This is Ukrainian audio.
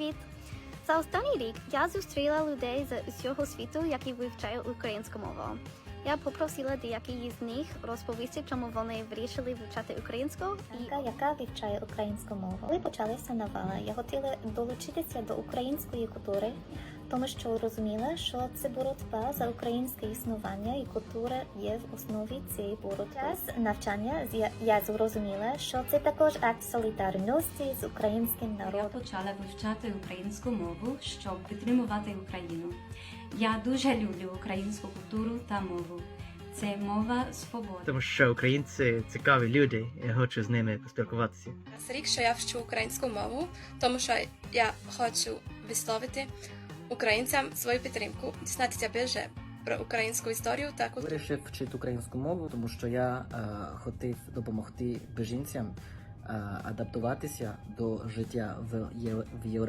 Привіт! За останній рік я зустріла людей з усього світу, які вивчають українську мову. Я попросила деяких з них розповісти, чому вони вирішили вивчати українську і яка вивчає українську мову. Коли почалася новела, я хотіла долучитися до української культури, тому що розуміла, що це боротьба за українське існування і культура є в основі цієї боротьби. Час навчання я- я зрозуміла, що це також акт солідарності з українським Я народом. почала вивчати українську мову, щоб підтримувати Україну. Я дуже люблю українську культуру та мову. Це мова свободи. Тому що українці цікаві люди, я хочу з ними поспілкуватися. Це рік, що я вчу українську мову, тому що я хочу висловити українцям свою підтримку, дізнатися більше про українську історію та культуру. Вирішив вчити українську мову, тому що я е, хотів допомогти біженцям е, адаптуватися до життя в, Є- в Європі.